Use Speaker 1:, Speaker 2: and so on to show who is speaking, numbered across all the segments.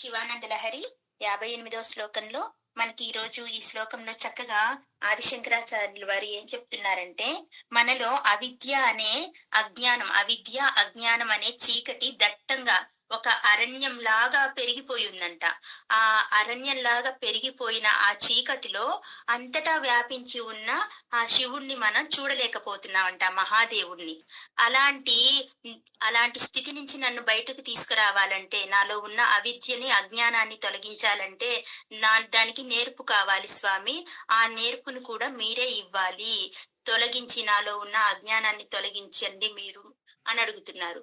Speaker 1: శివానంద లహరి యాభై ఎనిమిదవ శ్లోకంలో మనకి ఈ రోజు ఈ శ్లోకంలో చక్కగా ఆదిశంకరాచార్యులు వారు ఏం చెప్తున్నారంటే మనలో అవిద్య అనే అజ్ఞానం అవిద్య అజ్ఞానం అనే చీకటి దట్టంగా ఒక అరణ్యం లాగా పెరిగిపోయి ఉందంట ఆ అరణ్యం లాగా పెరిగిపోయిన ఆ చీకటిలో అంతటా వ్యాపించి ఉన్న ఆ శివుణ్ణి మనం చూడలేకపోతున్నామంట మహాదేవుణ్ణి. అలాంటి అలాంటి స్థితి నుంచి నన్ను బయటకు తీసుకురావాలంటే నాలో ఉన్న అవిద్యని అజ్ఞానాన్ని తొలగించాలంటే నా దానికి నేర్పు కావాలి స్వామి. ఆ నేర్పును కూడా మీరే ఇవ్వాలి. తొలగించి నాలో ఉన్న అజ్ఞానాన్ని తొలగించండి మీరు. అని అడుగుతున్నారు.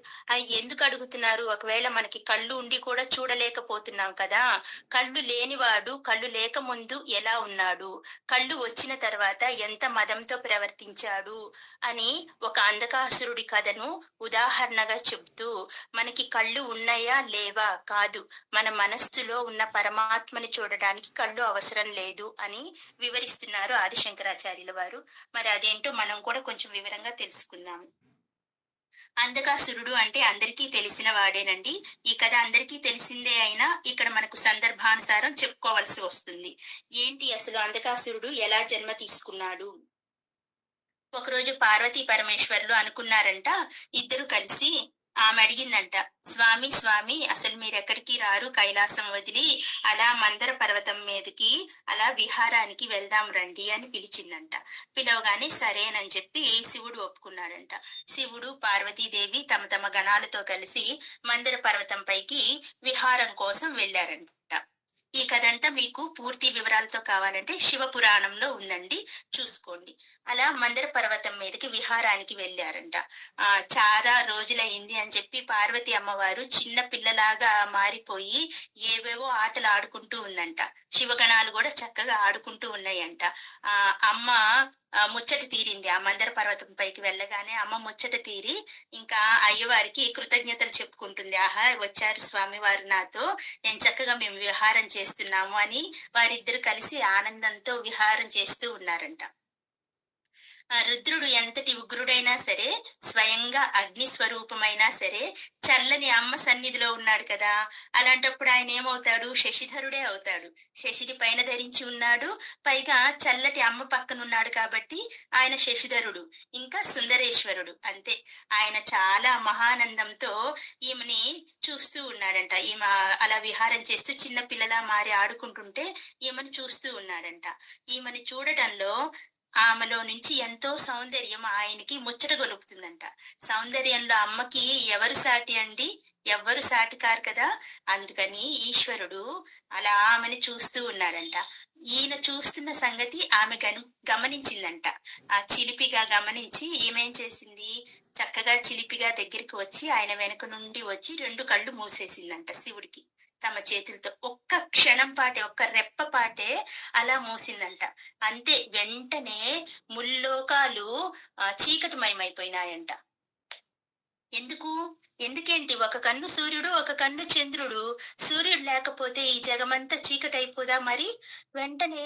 Speaker 1: ఎందుకు అడుగుతున్నారు? ఒకవేళ మనకి కళ్ళు ఉండి కూడా చూడలేకపోతున్నాం కదా! కళ్ళు లేనివాడు కళ్ళు లేక ముందు ఎలా ఉన్నాడు? కళ్ళు వచ్చిన తర్వాత ఎంత మదంతో ప్రవర్తించాడు? అని ఒక అంధకాసురుడి కథను ఉదాహరణగా చెబుతూ మనకి కళ్ళు ఉన్నాయా? లేవా? కాదు. మన మనస్సులో ఉన్న పరమాత్మని చూడడానికి కళ్ళు అవసరం లేదు అని వివరిస్తున్నారు ఆదిశంకరాచార్యుల వారు. మరి అదేంటో మనం కూడా కొంచెం వివరంగా తెలుసుకుందాం. అంధకాసురుడు అంటే అందరికీ తెలిసిన వాడేనండి. ఈ కథ అందరికీ తెలిసిందే అయినా ఇక్కడ మనకు సందర్భానుసారం చెప్పుకోవలసి వస్తుంది. ఏంటి అసలు అంధకాసురుడు ఎలా జన్మ తీసుకున్నాడు? ఒకరోజు పార్వతీ పరమేశ్వర్లు అనుకున్నారంట ఇద్దరు కలిసి ఆమె అడిగిందంట స్వామి స్వామి అసలు మీరెక్కడికి రారు? కైలాసం వదిలి అలా మందర పర్వతం మీదకి అలా విహారానికి వెళ్దాం రండి అని పిలిచిందంట. పిలవగానే సరేనని చెప్పి శివుడు ఒప్పుకున్నాడంట. శివుడు పార్వతీదేవి తమ తమ గణాలతో కలిసి మందర పర్వతం పైకి విహారం కోసం వెళ్ళారంట ఈ కథంతా మీకు పూర్తి వివరాలతో కావాలంటే శివ పురాణంలో ఉందండి. చూసుకోండి. అలా మందర పర్వతం మీదకి విహారానికి వెళ్ళారంట. ఆ చాలా రోజులైంది అని చెప్పి పార్వతి అమ్మవారు చిన్న పిల్లలాగా మారిపోయి ఏవేవో ఆటలు ఆడుకుంటూ ఉందంట. శివగణాలు కూడా చక్కగా ఆడుకుంటూ ఉన్నాయంట. ఆ అమ్మ ముచ్చట తీరింది. ఆ మందర పర్వతం పైకి వెళ్ళగానే అమ్మ ముచ్చట తీరి ఇంకా అయ్యవారికి కృతజ్ఞతలు చెప్పుకుంటుంది. ఆహా వచ్చారు స్వామి వారు నాతో. నేను చక్కగా మేము విహారం చేస్తున్నాము అని వారిద్దరు కలిసి ఆనందంతో విహారం చేస్తూ ఉన్నారంట. ఆ రుద్రుడు ఎంతటి ఉగ్రుడైనా సరే స్వయంగా అగ్ని స్వరూపమైనా సరే చల్లని అమ్మ సన్నిధిలో ఉన్నాడు కదా. అలాంటప్పుడు ఆయన ఏమవుతాడు? శశిధరుడే అవుతాడు. శశిని పైన ధరించి ఉన్నాడు. పైగా చల్లటి అమ్మ పక్కన ఉన్నాడు కాబట్టి ఆయన శశిధరుడు ఇంకా సుందరేశ్వరుడు అంతే. ఆయన చాలా మహానందంతో ఈమెని చూస్తూ ఉన్నాడంట. ఈమె అలా విహారం చేస్తూ చిన్న పిల్లలా మారి ఆడుకుంటుంటే ఈమెను చూస్తూ ఉన్నాడంట. ఈమెను చూడటంలో ఆమెలో నుంచి ఎంతో సౌందర్యం ఆయనకి ముచ్చట గొలుపుతుందంట. సౌందర్యంలో అమ్మకి ఎవరు సాటి అండి? ఎవ్వరు సాటి కారు కదా? అందుకని ఈశ్వరుడు అలా ఆమెను చూస్తూ ఉన్నాడంట. ఈయన చూస్తున్న సంగతి ఆమె గను గమనించిందంట. ఆ చిలిపిగా గమనించి ఈమెం చేసింది? చక్కగా చిలిపిగా దగ్గరికి వచ్చి ఆయన వెనుక నుండి వచ్చి రెండు కళ్ళు మూసేసిందంట శివుడికి. తమ చేతులతో ఒక్క క్షణం పాటే ఒక్క రెప్ప పాటే అలా మూసిందంట. అంతే వెంటనే ముల్లోకాలు చీకటిమయమైపోయినాయంట. ఎందుకు? ఎందుకేంటి? ఒక కన్ను సూర్యుడు ఒక కన్ను చంద్రుడు. సూర్యుడు లేకపోతే ఈ జగమంతా చీకటైపోదా మరి? వెంటనే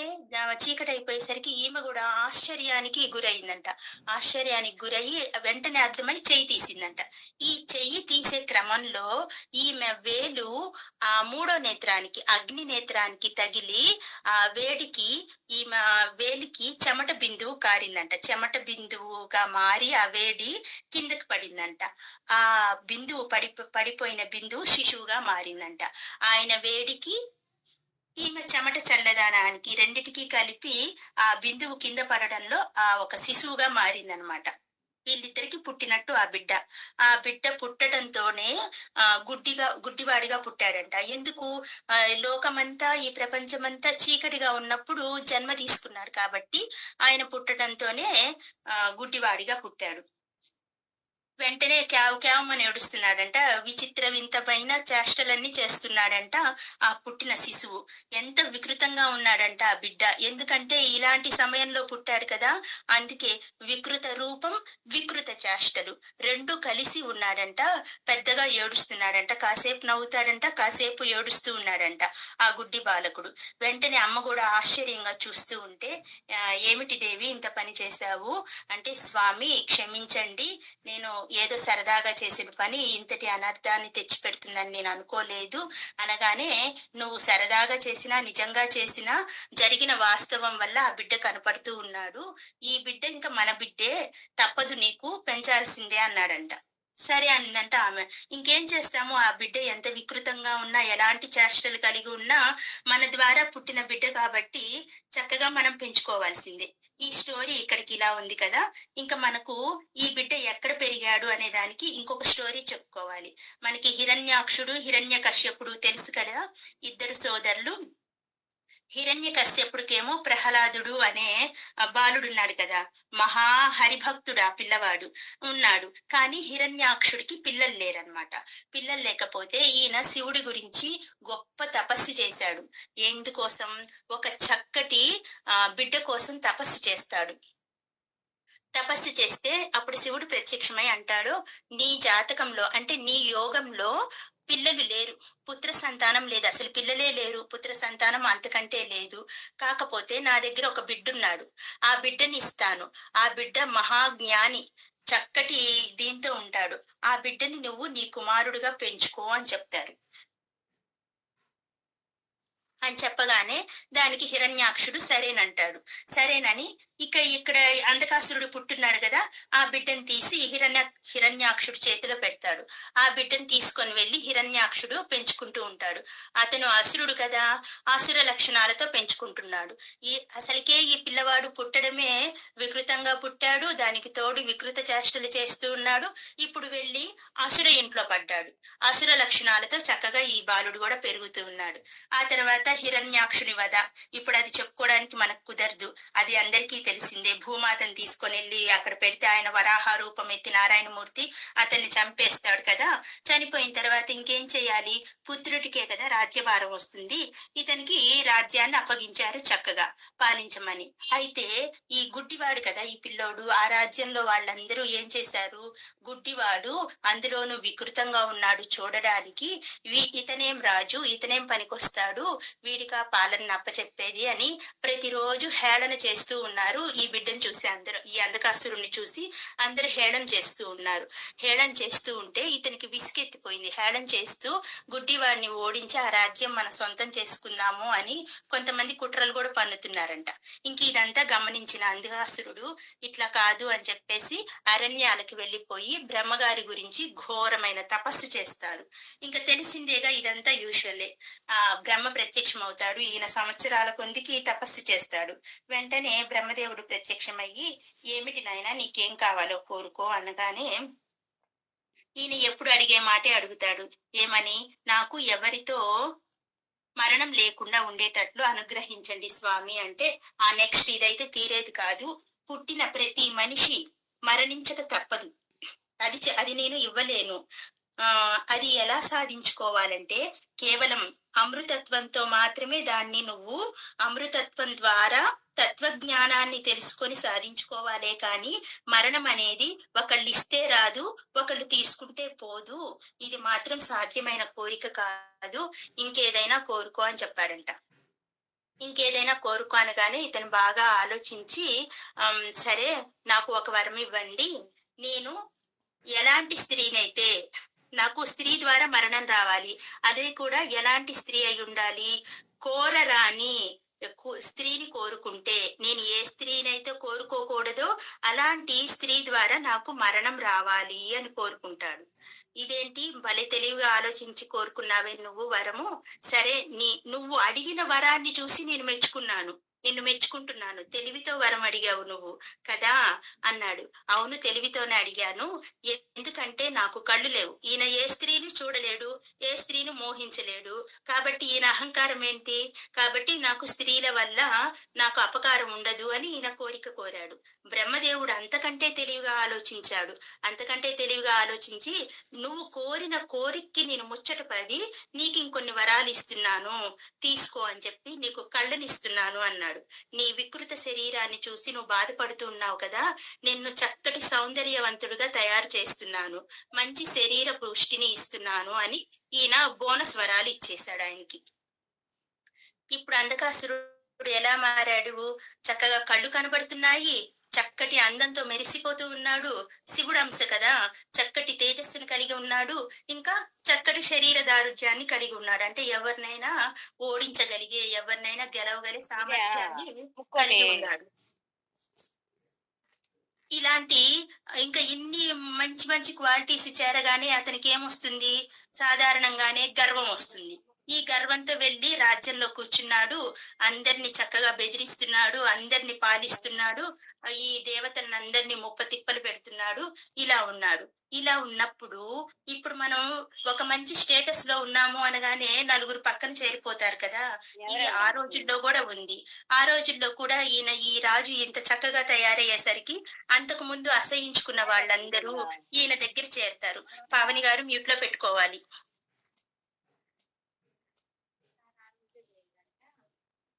Speaker 1: చీకటైపోయేసరికి ఈమె కూడా ఆశ్చర్యానికి గురైందంట. ఆశ్చర్యానికి గురయ్యి వెంటనే అర్థమై చెయ్యి తీసిందంట. ఈ చెయ్యి తీసే క్రమంలో ఈమె వేలు ఆ మూడో నేత్రానికి అగ్ని నేత్రానికి తగిలి ఆ వేడికి ఈమె వేలికి చెమట బిందువు కారిందంట. చెమట బిందువుగా మారి ఆ వేడి కిందకి పడిందంట. ఆ బిందు బిందువు పడి పడిపోయిన బిందువు శిశువుగా మారిందంట. ఆయన వేడికి ఈమె చెమట చల్లదానానికి రెండిటికి కలిపి ఆ బిందువు కింద పడడంలో ఆ ఒక శిశువుగా మారిందనమాట. వీళ్ళిద్దరికి పుట్టినట్టు ఆ బిడ్డ. ఆ బిడ్డ పుట్టడంతోనే ఆ గుడ్డిగా గుడ్డివాడిగా పుట్టాడంట. ఎందుకు? లోకమంతా ఈ ప్రపంచమంతా చీకటిగా ఉన్నప్పుడు జన్మ తీసుకున్నాడు కాబట్టి ఆయన పుట్టడంతోనే ఆ గుడ్డివాడిగా పుట్టాడు. వెంటనే క్యావ్ క్యావ్ అని ఏడుస్తున్నాడంట. విచిత్ర వింతమైన చేష్టలన్నీ చేస్తున్నాడంట ఆ పుట్టిన శిశువు. ఎంత వికృతంగా ఉన్నాడంట ఆ బిడ్డ. ఎందుకంటే ఇలాంటి సమయంలో పుట్టాడు కదా. అందుకే వికృత రూపం వికృత చేష్టలు రెండు కలిసి ఉన్నాడంట. పెద్దగా ఏడుస్తున్నాడంట. కాసేపు నవ్వుతాడంట. కాసేపు ఏడుస్తూ ఉన్నాడంట ఆ గుడ్డి బాలకుడు. వెంటనే అమ్మ కూడా ఆశ్చర్యంగా చూస్తూ ఉంటే ఏమిటి దేవి ఇంత పని చేశావు? అంటే స్వామి క్షమించండి. నేను ఏదో సరదాగా చేసిన పని ఇంతటి అనర్థాన్ని తెచ్చిపెడుతుందని నేను అనుకోలేదు. అనగానే నువ్వు సరదాగా చేసినా నిజంగా చేసినా జరిగిన వాస్తవం వల్ల ఆ బిడ్డ కనపడుతూ ఉన్నాడు. ఈ బిడ్డ ఇంకా మన బిడ్డే తప్పదు నీకు పెంచాల్సిందే అన్నాడంట. సరే అందంట ఆమె. ఇంకేం చేస్తాము? ఆ బిడ్డ ఎంత వికృతంగా ఉన్నా ఎలాంటి చేష్టలు కలిగి ఉన్నా మన ద్వారా పుట్టిన బిడ్డ కాబట్టి చక్కగా మనం పెంచుకోవాల్సిందే. ఈ స్టోరీ ఇక్కడికి ఇలా ఉంది కదా. ఇంకా మనకు ఈ బిడ్డ ఎక్కడ పెరిగాడు అనే దానికి ఇంకొక స్టోరీ చెప్పుకోవాలి. మనకి హిరణ్యాక్షుడు హిరణ్య కశ్యపుడు తెలుసు కదా. ఇద్దరు సోదరులు హిరణ్య కశ్యపుడికేమో ప్రహ్లాదుడు అనే బాలుడున్నాడు బాలుడు కదా. మహా హరిభక్తుడు ఆ పిల్లవాడు ఉన్నాడు. కానీ హిరణ్యాక్షుడికి పిల్లలు లేరనమాట పిల్లలు లేకపోతే ఈయన శివుడి గురించి గొప్ప తపస్సు చేశాడు. ఎందుకోసం? ఒక చక్కటి ఆ బిడ్డ కోసం తపస్సు చేస్తాడు. తపస్సు చేస్తే అప్పుడు శివుడు ప్రత్యక్షమై అంటాడు నీ జాతకంలో అంటే నీ యోగంలో పిల్లలు లేరు. పుత్ర సంతానం లేదు. అసలు పిల్లలే లేరు. పుత్ర సంతానం అంతకంటే లేదు. కాకపోతే నా దగ్గర ఒక బిడ్డున్నాడు. ఆ బిడ్డని ఇస్తాను. ఆ బిడ్డ మహాజ్ఞాని చక్కటి దీంతో ఉంటాడు. ఆ బిడ్డని నువ్వు నీ కుమారుడుగా పెంచుకో అని చెప్తారు. అని చెప్పగానే దానికి హిరణ్యాక్షుడు సరేనంటాడు. సరేనని ఇక ఇక్కడ అంధకాసురుడు పుట్టున్నాడు కదా ఆ బిడ్డను తీసి హిరణ్య హిరణ్యాక్షుడు చేతిలో పెడతాడు. ఆ బిడ్డను తీసుకొని వెళ్ళి హిరణ్యాక్షుడు పెంచుకుంటూ ఉంటాడు. అతను అసురుడు కదా అసుర లక్షణాలతో పెంచుకుంటున్నాడు. ఈ అసలుకే ఈ పిల్లవాడు పుట్టడమే వికృతంగా పుట్టాడు దానికి తోడు వికృత చేష్టలు చేస్తూ ఉన్నాడు. ఇప్పుడు వెళ్ళి అసుర ఇంట్లో పడ్డాడు. అసుర లక్షణాలతో చక్కగా ఈ బాలుడు కూడా పెరుగుతూ ఉన్నాడు. ఆ తర్వాత హిరణ్యాక్షుని వధ. ఇప్పుడు అది చెప్పుకోవడానికి మనకు కుదరదు. అది అందరికీ తెలిసిందే. భూమాతను తీసుకొని వెళ్ళి అక్కడ పెడితే ఆయన వరాహ రూపం ఎత్తి నారాయణమూర్తి అతన్ని చంపేస్తాడు కదా. చనిపోయిన తర్వాత ఇంకేం చేయాలి? పుత్రుడికే కదా రాజ్యభారం వస్తుంది. ఇతనికి రాజ్యాన్ని అప్పగించారు చక్కగా. పాలించమని. అయితే ఈ గుడ్డివాడు కదా ఈ పిల్లోడు. ఆ రాజ్యంలో వాళ్ళందరూ ఏం చేశారు? గుడ్డివాడు అందులోనూ వికృతంగా ఉన్నాడు చూడడానికి. ఇతనేం రాజు? ఇతనేం పనికొస్తాడు? వీడికి ఆ పాలన అప్పచెప్పేది అని ప్రతిరోజు హేళన చేస్తూ ఉన్నారు ఈ బిడ్డను చూసి అందరూ ఈ అంధకాసురుణ్ణి చూసి అందరూ హేళన చేస్తూ ఉన్నారు. హేళన చేస్తూ ఉంటే ఇతనికి విసుకెత్తిపోయింది హేళన చేస్తూ గుడ్డివాడిని ఓడించి ఆ రాజ్యం మన సొంతం చేసుకుందాము అని కొంతమంది కుట్రలు కూడా పన్నుతున్నారంట. ఇంక ఇదంతా గమనించిన అంధకాసురుడు ఇట్లా కాదు అని చెప్పేసి అరణ్యాలకి వెళ్ళిపోయి బ్రహ్మగారి గురించి ఘోరమైన తపస్సు చేస్తారు ఇంకా తెలిసిందేగా ఇదంతా యూజువల్లే ఆ బ్రహ్మ ప్రత్యక్ష ప్రత్యక్షమవుతాడు ఈయన సంవత్సరాల కొందికి తపస్సు చేస్తాడు. వెంటనే బ్రహ్మదేవుడు ప్రత్యక్షమయ్యి ఏమిటి నాయన నీకేం కావాలో కోరుకో అనగానే ఈయన ఎప్పుడు అడిగే మాటే అడుగుతాడు. ఏమని? నాకు ఎవరితో మరణం లేకుండా ఉండేటట్లు అనుగ్రహించండి స్వామి అంటే ఆ నెక్స్ట్ ఇదైతే తీరేది కాదు. పుట్టిన ప్రతి మనిషి మరణించక తప్పదు. అది అది నేను ఇవ్వలేను. అది ఎలా సాధించుకోవాలంటే కేవలం అమృతత్వంతో మాత్రమే దాన్ని నువ్వు అమృతత్వం ద్వారా తత్వజ్ఞానాన్ని తెలుసుకొని సాధించుకోవాలే కానీ మరణం అనేది ఒకళ్ళు ఇస్తే రాదు ఒకళ్ళు తీసుకుంటే పోదు. ఇది మాత్రం సాధ్యమైన కోరిక కాదు. ఇంకేదైనా కోరుకో అని చెప్పాడంట. ఇంకేదైనా కోరుకో అనగానే ఇతను బాగా ఆలోచించి సరే నాకు ఒక వరం ఇవ్వండి. నేను ఎలాంటి స్త్రీనైతే నాకు స్త్రీ ద్వారా మరణం రావాలి. అదే కూడా ఎలాంటి స్త్రీ అయి ఉండాలి? కోరరాని స్త్రీని కోరుకుంటే నేను ఏ స్త్రీనైతే కోరుకోకూడదో అలాంటి స్త్రీ ద్వారా నాకు మరణం రావాలి అని కోరుకుంటాడు. ఇదేంటి? భలే తెలివిగా ఆలోచించి కోరుకున్నావే నువ్వు వరము. సరే నీ నువ్వు అడిగిన వరాన్ని చూసి నేను మెచ్చుకున్నాను. నిన్ను మెచ్చుకుంటున్నాను. తెలివితో వరం అడిగావు నువ్వు. కదా? అన్నాడు. అవును తెలివితోనే అడిగాను. ఎందుకంటే నాకు కళ్ళు లేవు. ఈయన ఏ స్త్రీని చూడలేడు ఏ స్త్రీని మోహించలేడు. కాబట్టి ఈయన అహంకారం ఏంటి? కాబట్టి నాకు స్త్రీల వల్ల నాకు అపకారం ఉండదు అని ఈయన కోరిక కోరాడు. బ్రహ్మదేవుడు అంతకంటే తెలివిగా ఆలోచించాడు. అంతకంటే తెలివిగా ఆలోచించి నువ్వు కోరిన కోరికకి నేను ముచ్చట పడి నీకు ఇంకొన్ని వరాలు ఇస్తున్నాను. తీసుకో అని చెప్పి నీకు కళ్ళని ఇస్తున్నాను అన్నాడు నీ వికృత శరీరాన్ని చూసి నువ్వు బాధపడుతున్నావు కదా నిన్ను చక్కటి సౌందర్యవంతుడుగా తయారు చేస్తున్నాను. మంచి శరీర పుష్టిని ఇస్తున్నాను అని ఈయన బోనస్ వరాలు ఇచ్చేశాడు ఆయనకి. ఇప్పుడు అంధకాసురుడు ఎలా మారాడు? చక్కగా కళ్ళు కనబడుతున్నాయి. చక్కటి అందంతో మెరిసిపోతూ ఉన్నాడు శివుడు అంశ కదా. చక్కటి తేజస్సును కలిగి ఉన్నాడు. ఇంకా చక్కటి శరీర దారుఢ్యాన్ని కలిగి ఉన్నాడు. అంటే ఎవరినైనా ఓడించగలిగే ఎవరినైనా గెలవగలిగే సామర్థ్యాన్ని కలిగి ఉన్నాడు. ఇలాంటి ఇంకా ఇన్ని మంచి మంచి క్వాలిటీస్ చేరగానే అతనికి ఏమొస్తుంది? సాధారణంగానే గర్వం వస్తుంది. ఈ గర్వంతో వెళ్ళి రాజ్యంలో కూర్చున్నాడు. అందరిని చక్కగా బెదిరిస్తున్నాడు అందరిని పాలిస్తున్నాడు. ఈ దేవతలను అందరినీ ముప్ప తిప్పలు పెడుతున్నాడు. ఇలా ఉన్నాడు. ఇలా ఉన్నప్పుడు ఇప్పుడు మనం ఒక మంచి స్టేటస్లో ఉన్నాము అనగానే నలుగురు పక్కన చేరిపోతారు కదా. ఇది ఆ రోజుల్లో కూడా ఉంది. ఆ రోజుల్లో కూడా ఈయన ఈ రాజు ఇంత చక్కగా తయారయ్యేసరికి అంతకు ముందు అసహించుకున్న వాళ్ళందరూ ఈయన దగ్గర చేరతారు. పావని గారు మ్యూట్లో పెట్టుకోవాలి.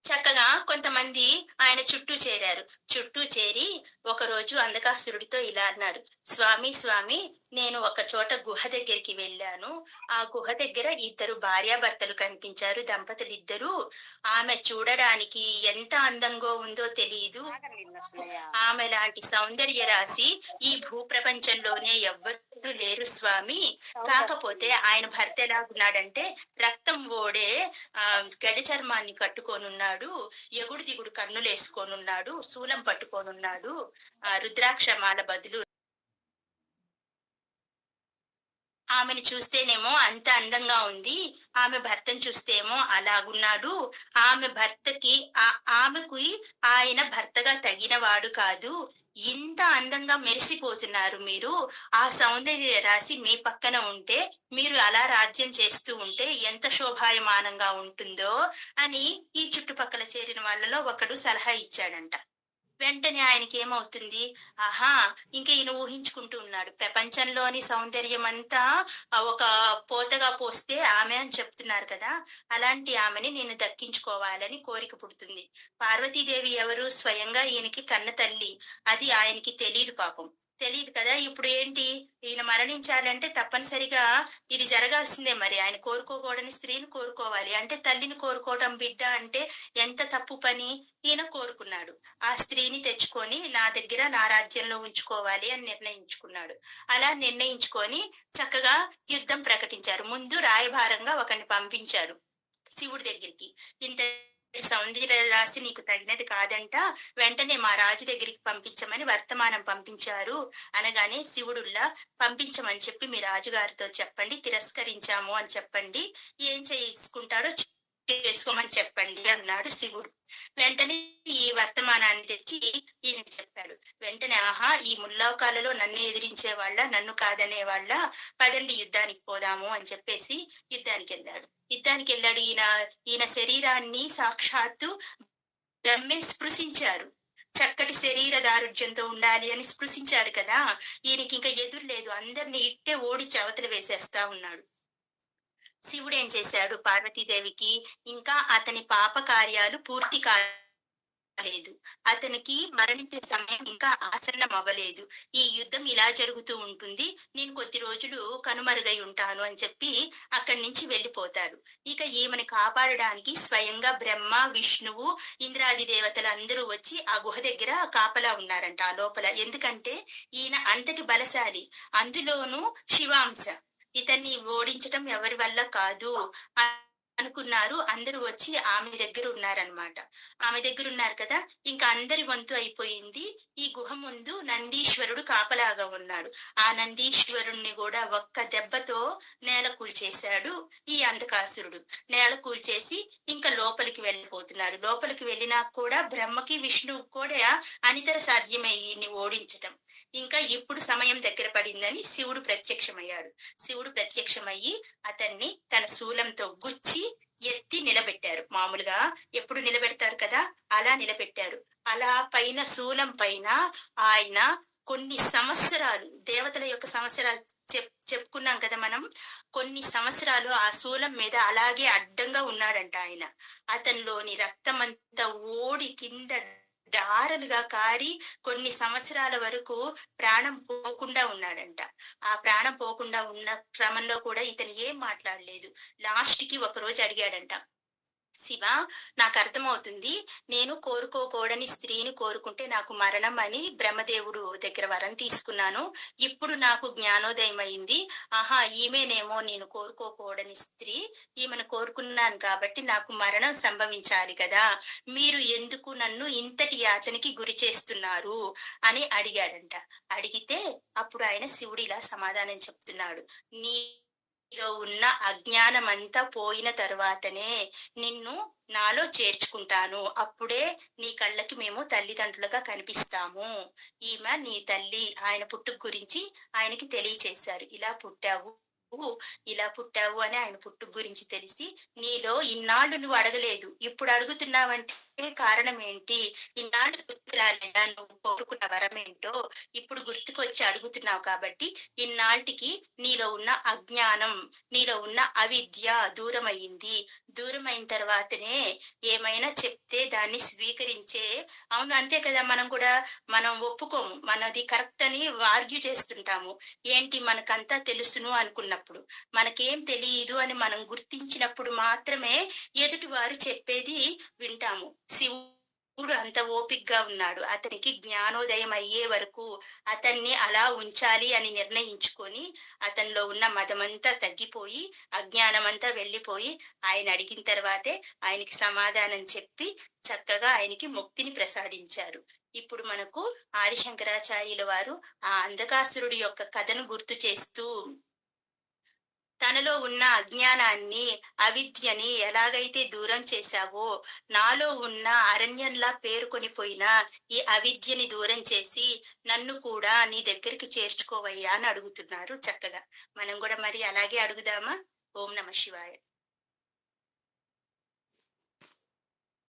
Speaker 1: చక్కగా కొంతమంది ఆయన చుట్టూ చేరారు. చుట్టూ చేరి ఒకరోజు అంధకాసురుడితో ఇలా అన్నాడు. స్వామి స్వామి నేను ఒక చోట గుహ దగ్గరికి వెళ్ళాను. ఆ గుహ దగ్గర ఇద్దరు భార్యాభర్తలు కనిపించారు. దంపతులు ఇద్దరు ఆమె చూడడానికి ఎంత అందంగా ఉందో తెలియదు ఆమె లాంటి సౌందర్య రాశి ఈ భూప్రపంచంలోనే ఎవ్వరు లేరు స్వామి. కాకపోతే ఆయన భర్త ఎలాగున్నాడంటే రక్తం ఓడే ఆ గజ చర్మాన్ని కట్టుకోనున్నాడు. ఎగుడు దిగుడు కన్నులేసుకోనున్నాడు. శూలం పట్టుకోనున్నాడు. ఆ రుద్రాక్షమాల బదులు ఆమెను చూస్తేనేమో అంత అందంగా ఉంది. ఆమె భర్తను చూస్తేమో అలాగున్నాడు. ఆమె భర్తకి ఆ- ఆమెకు ఆయన భర్తగా తగినవాడు కాదు. ఇంత అందంగా మెరిసిపోతున్నారు మీరు. ఆ సౌందర్య రాశి మీ పక్కన ఉంటే మీరు అలా రాజ్యం చేస్తూ ఉంటే ఎంత శోభాయమానంగా ఉంటుందో అని ఈ చుట్టుపక్కల చేరిన వాళ్ళలో ఒకడు సలహా ఇచ్చాడంట. వెంటనే ఆయనకి ఏమవుతుంది? ఆహా ఇంకా ఈయన ఊహించుకుంటూ ఉన్నాడు. ప్రపంచంలోని సౌందర్యం అంతా ఒక పోతగా పోస్తే ఆమె అని చెప్తున్నారు కదా అలాంటి ఆమెని నేను దక్కించుకోవాలని కోరిక పుడుతుంది. పార్వతీదేవి ఎవరు? స్వయంగా ఈయనకి కన్న తల్లి. అది ఆయనకి తెలియదు పాపం. తెలియదు కదా ఇప్పుడు ఏంటి? ఈయన మరణించాలంటే తప్పనిసరిగా ఇది జరగాల్సిందే మరి. ఆయన కోరుకోకూడని స్త్రీని కోరుకోవాలి. అంటే తల్లిని కోరుకోవడం బిడ్డ అంటే ఎంత తప్పు పని? ఈయన కోరుకున్నాడు. ఆ స్త్రీ తిని తెచ్చుకొని నా దగ్గర నా రాజ్యంలో ఉంచుకోవాలి అని నిర్ణయించుకున్నాడు. అలా నిర్ణయించుకొని చక్కగా యుద్ధం ప్రకటించారు. ముందు రాయభారంగా ఒకరిని పంపించారు శివుడి దగ్గరికి. ఇంత సౌందర్య రాశి నీకు తగినది కాదంట. వెంటనే మా రాజు దగ్గరికి పంపించమని వర్తమానం పంపించారు అనగానే శివుడుల్లా పంపించమని చెప్పి మీ రాజుగారితో చెప్పండి తిరస్కరించాము అని చెప్పండి. ఏం చేసుకుంటాడో చేసుకోమని చెప్పండి అన్నాడు శివుడు. వెంటనే ఈ వర్తమానాన్ని తెచ్చి ఈయనకి చెప్పాడు. వెంటనే ఆహా ఈ ముల్లోకాలలో నన్ను ఎదిరించే వాళ్ళ నన్ను కాదనే వాళ్ళ పదండి యుద్ధానికి పోదాము అని చెప్పేసి యుద్ధానికి వెళ్ళాడు. యుద్ధానికి వెళ్ళాడు. ఈయన ఈయన శరీరాన్ని సాక్షాత్తు బ్రహ్మే స్పృశించారు. చక్కటి శరీర దారుఢ్యంతో ఉండాలి అని స్పృశించాడు కదా. ఈయనకి ఇంకా ఎదురు లేదు. అందరిని ఇట్టే ఓడి చవతలు వేసేస్తా ఉన్నాడు. శివుడు ఏం చేశాడు? పార్వతీదేవికి ఇంకా అతని పాప కార్యాలు పూర్తి కాలేదు. అతనికి మరణించే సమయం ఇంకా ఆసన్నం అవ్వలేదు ఈ యుద్ధం ఇలా జరుగుతూ ఉంటుంది. నేను కొద్ది రోజులు కనుమరుగై ఉంటాను అని చెప్పి అక్కడి నుంచి వెళ్ళిపోతారు. ఇక ఈమెను కాపాడడానికి స్వయంగా బ్రహ్మ విష్ణువు ఇంద్రాది దేవతలు అందరూ వచ్చి ఆ గుహ దగ్గర కాపలా ఉన్నారంట ఆ లోపల. ఎందుకంటే ఈయన అంతటి బలశాలి. అందులోనూ శివాంశ. ఇతన్ని ఓడించడం ఎవరి వల్ల కాదు అనుకున్నారు. అందరూ వచ్చి ఆమె దగ్గర ఉన్నారనమాట ఆమె దగ్గర ఉన్నారు కదా ఇంకా అందరి వంతు అయిపోయింది. ఈ గుహ ముందు నందీశ్వరుడు కాపలాగా ఉన్నాడు. ఆ నందీశ్వరుణ్ణి కూడా ఒక్క దెబ్బతో నేల కూల్చేశాడు ఈ అంధకాసురుడు. నేల కూల్చేసి ఇంకా లోపలికి వెళ్ళిపోతున్నాడు లోపలికి వెళ్ళినా కూడా బ్రహ్మకి విష్ణువు కూడా అనితర సాధ్యమయ్యి ఓడించటం. ఇంకా ఇప్పుడు సమయం దగ్గర పడిందని శివుడు ప్రత్యక్షమయ్యాడు. శివుడు ప్రత్యక్షమయ్యి అతన్ని తన శూలంతో గుచ్చి ఎత్తి నిలబెట్టారు. మామూలుగా ఎప్పుడు నిలబెడతారు కదా అలా నిలబెట్టారు. అలా పైన శూలం పైన ఆయన కొన్ని సంవత్సరాలు దేవతల యొక్క సంవత్సరాలు చెప్ చెప్పుకున్నాం కదా మనం కొన్ని సంవత్సరాలు ఆ శూలం మీద అలాగే అడ్డంగా ఉన్నాడంట ఆయన. అతనిలోని రక్తం అంతా ఓడి కింద దారలుగా కారి కొన్ని సంవత్సరాల వరకు ప్రాణం పోకుండా ఉన్నాడంట. ఆ ప్రాణం పోకుండా ఉన్న క్రమంలో కూడా ఇతను ఏం మాట్లాడలేదు. లాస్ట్కి ఒక రోజు అడిగాడంట శివ నాకు అర్థమవుతుంది నేను కోరుకోకూడని స్త్రీని కోరుకుంటే నాకు మరణం అని బ్రహ్మదేవుడు దగ్గర వరం తీసుకున్నాను. ఇప్పుడు నాకు జ్ఞానోదయం అయింది. ఆహా ఈమెనేమో నేను కోరుకోకూడని స్త్రీ ఈమెను కోరుకున్నాను కాబట్టి నాకు మరణం సంభవించాలి కదా. మీరు ఎందుకు నన్ను ఇంతటి యాతనికి గురి చేస్తున్నారు? అని అడిగాడంట. అడిగితే అప్పుడు ఆయన శివుడు ఇలా సమాధానం చెప్తున్నాడు. నీ నీలో ఉన్న అజ్ఞానం అంతా పోయిన తర్వాతనే నిన్ను నాలో చేర్చుకుంటాను. అప్పుడే నీ కళ్ళకి మేము తల్లిదండ్రులుగా కనిపిస్తాము. ఈమె నీ తల్లి. ఆయన పుట్టుక గురించి ఆయనకి తెలియచేశారు. ఇలా పుట్టావు. ఇలా పుట్టావు అని ఆయన పుట్టు గురించి తెలిసి నీలో ఇన్నాళ్ళు నువ్వు అడగలేదు. ఇప్పుడు అడుగుతున్నావంటే కారణం ఏంటి? ఇన్నాళ్ళు గుర్తు రాలేదా? నువ్వు కోరుకున్న వరం ఏంటో ఇప్పుడు గుర్తుకొచ్చి అడుగుతున్నావు కాబట్టి ఇన్నాటికి నీలో ఉన్న అజ్ఞానం నీలో ఉన్న అవిద్య దూరమైంది దూరమైన తర్వాతనే ఏమైనా చెప్తే దాన్ని స్వీకరించే అవును అంతే కదా. మనం కూడా మనం ఒప్పుకోము. మనది కరెక్ట్ అని ఆర్గ్యూ చేస్తుంటాము. ఏంటి మనకంతా తెలుసును అనుకున్నప్పుడు. మనకేం తెలియదు అని మనం గుర్తించినప్పుడు మాత్రమే ఎదుటి వారు చెప్పేది వింటాము. శివుడు అంత ఓపిగ్గా ఉన్నాడు. అతనికి జ్ఞానోదయం అయ్యే వరకు అతన్ని అలా ఉంచాలి అని నిర్ణయించుకొని అతనిలో ఉన్న మదమంతా తగ్గిపోయి అజ్ఞానం అంతా వెళ్ళిపోయి ఆయన అడిగిన తర్వాతే ఆయనకి సమాధానం చెప్పి చక్కగా ఆయనకి ముక్తిని ప్రసాదించారు ఇప్పుడు మనకు ఆదిశంకరాచార్యుల వారు ఆ అంధకాసురుడి యొక్క కథను గుర్తు చేస్తూ తనలో ఉన్న అజ్ఞానాన్ని అవిద్యని ఎలాగైతే దూరం చేశావో నాలో ఉన్న అరణ్యంలా పేరుకొని పోయిన ఈ అవిద్యని దూరం చేసి నన్ను కూడా నీ దగ్గరికి చేర్చుకోవయ్యా అని అడుగుతున్నారు చక్కగా. మనం కూడా మరి అలాగే అడుగుదామా? ఓం నమ శివాయ.